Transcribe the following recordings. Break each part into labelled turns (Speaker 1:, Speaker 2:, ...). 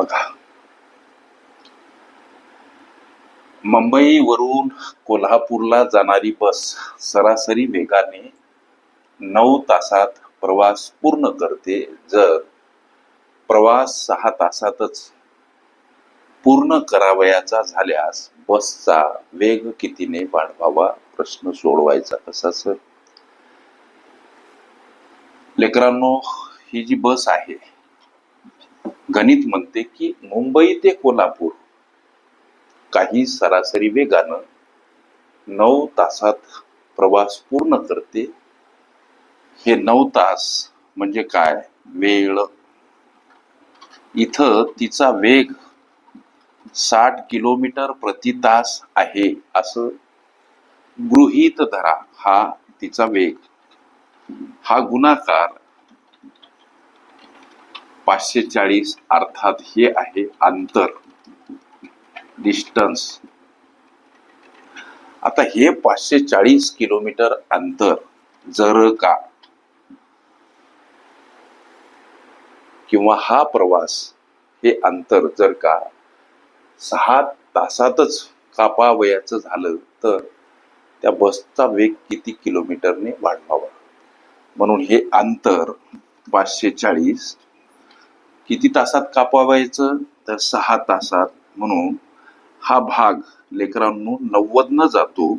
Speaker 1: बघा. मुंबईवरून कोल्हापूरला जाणारी बस सरासरी वेगाने नऊ तासात प्रवास पूर्ण करते जर प्रवास सहा तासातच पूर्ण करावयाचा झाल्यास बसचा वेग कितीने वाढवावा? प्रश्न सोडवायचा कसा सर? लेकरांनो ही जी बस आहे गणित म्हणते की मुंबई ते कोल्हापूर. काही सरासरी वेगानं नऊ तासात प्रवास पूर्ण करते. हे नऊ तास म्हणजे काय? वेळ. इथं तिचा वेग साठ किलोमीटर प्रति तास आहे असं गृहीत धरा हा तिचा वेग. हा गुणाकार पाचशे चाळीस अर्थात हे आहे अंतर. डिस्टन्स आता हे पाचशे चाळीस किलोमीटर अंतर जर का किंवा हा प्रवास हे अंतर जर का सहा तासातच कापावयाचं झालं तर त्या बसचा वेग किती किलोमीटरने वाढवावा? म्हणून हे अंतर पाचशे चाळीस किती तासात कापावायचं? तर सहा तासात. म्हणून हा भाग लेकरांनो नव्वद न जातो.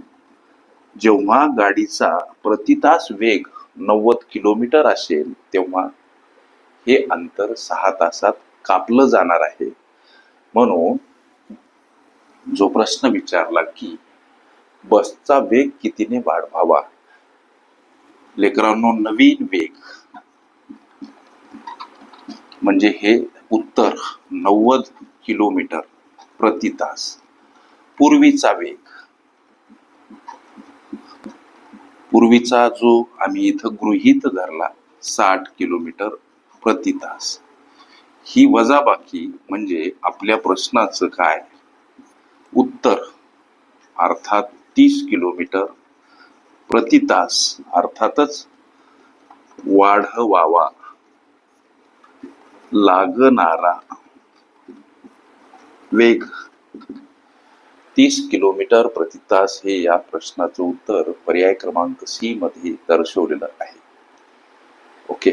Speaker 1: जेव्हा गाडीचा प्रति तास वेग नव्वद किलोमीटर असेल तेव्हा हे अंतर सहा तासात कापलं जाणार आहे. म्हणून जो प्रश्न विचारला की बसचा वेग कितीने वाढवावा? लेकरांनो नवीन वेग म्हणजे हे उत्तर नव्वद किलोमीटर प्रति तास. पूर्वीचा वेग. पूर्वीचा जो आम्ही इथं गृहीत धरला साठ किलोमीटर प्रति तास. ही वजाबाकी म्हणजे आपल्या प्रश्नाचं काय? उत्तर अर्थात तीस किलोमीटर प्रति तास अर्थातच वाढवावा. लागणारा वेग तीस किलोमीटर प्रति तास हे या प्रश्नाचं उत्तर पर्याय क्रमांक सी मध्ये दर्शवलेलं आहे. ओके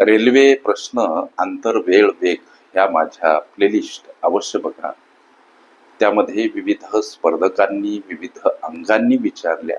Speaker 1: रेल्वे प्रश्न आंतर वेळ वेग ह्या माझ्या प्लेलिस्ट अवश्य बघा. त्यामध्ये विविध स्पर्धकांनी विविध अंगांनी विचारल्या.